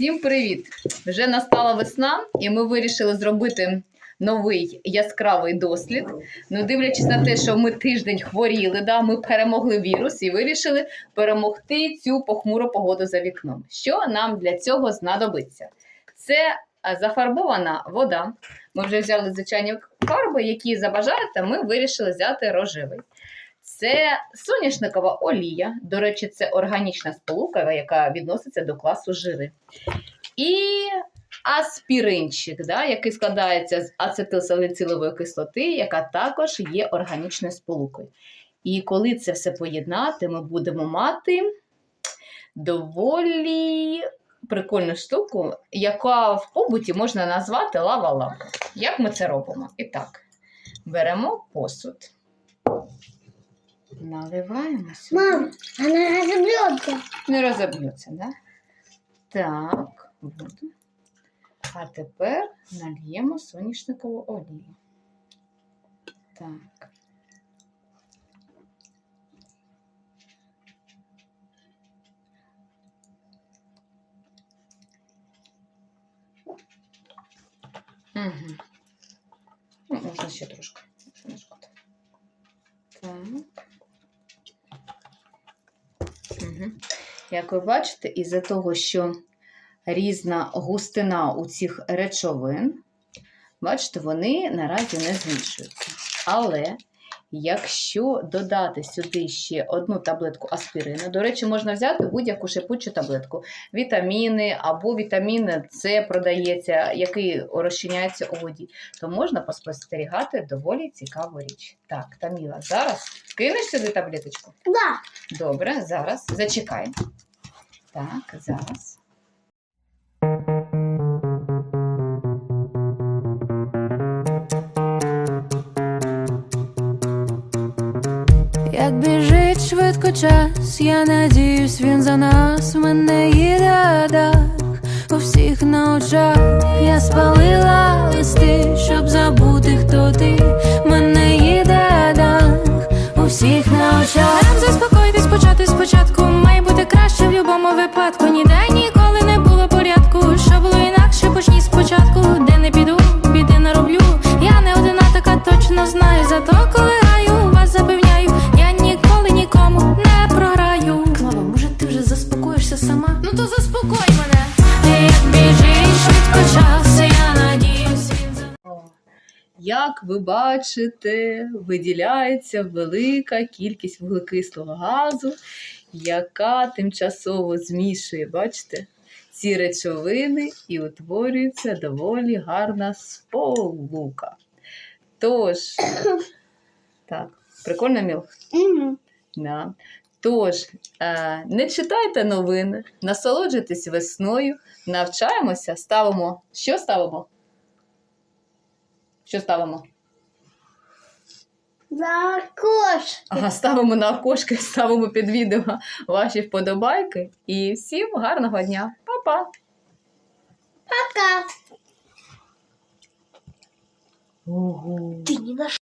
Всім привіт! Вже настала весна, і ми вирішили зробити новий яскравий дослід. Ну, дивлячись на те, що ми тиждень хворіли, да, ми перемогли вірус і вирішили перемогти цю похмуру погоду за вікном. Що нам для цього знадобиться? Це зафарбована вода. Ми вже взяли звичайні фарби, які забажаєте, ми вирішили взяти рожевий. Це соняшникова олія. До речі, це органічна сполука, яка відноситься до класу жири. І аспіринчик, да, який складається з ацетилсалицилової кислоти, яка також є органічною сполукою. І коли це все поєднати, ми будемо мати доволі прикольну штуку, яка в побуті можна назвати лава-лава. Як ми це робимо? І так, беремо посуд. Наливаємо сюди. Мам, она разобьется. Не розоб'ється, да? Так, воду. А тепер нальємо соняшникову олію. Так. Угу. Ну, можна ще трошки. Так. Як ви бачите, із-за того, що різна густина у цих речовин, бачите, вони наразі не змішуються. Але якщо додати сюди ще одну таблетку аспірину, до речі, можна взяти будь-яку шипучу таблетку, вітаміни або вітамін С продається, який розчиняється у воді, то можна поспостерігати доволі цікаву річ. Так, Таміла, зараз кинеш сюди таблеточку? Да. Добре, зараз. Зачекай. Так, зараз. Як біжить швидко час, я надіюсь, він за нас мене їде дах у всіх на очах. Я спалила листи, щоб забути, хто ти. Мене їде дах у всіх на очах. Заспокойтесь, почати спочатку. Має бути краще в будь-якому випадку. Ніде ніколи Як ви бачите, виділяється велика кількість вуглекислого газу, яка тимчасово змішує, бачите, ці речовини і утворюється доволі гарна сполука. Тож, так, прикольно, Міл? Да. Тож, е, не читайте новини, насолоджуйтесь весною, навчаємося, ставимо. Що ставимо? Що ставимо? На аркош. Ага, ставимо на аркошки, ставимо під відео ваші вподобайки. І всім гарного дня. Па-па! Пока. Ого. Ти не наш.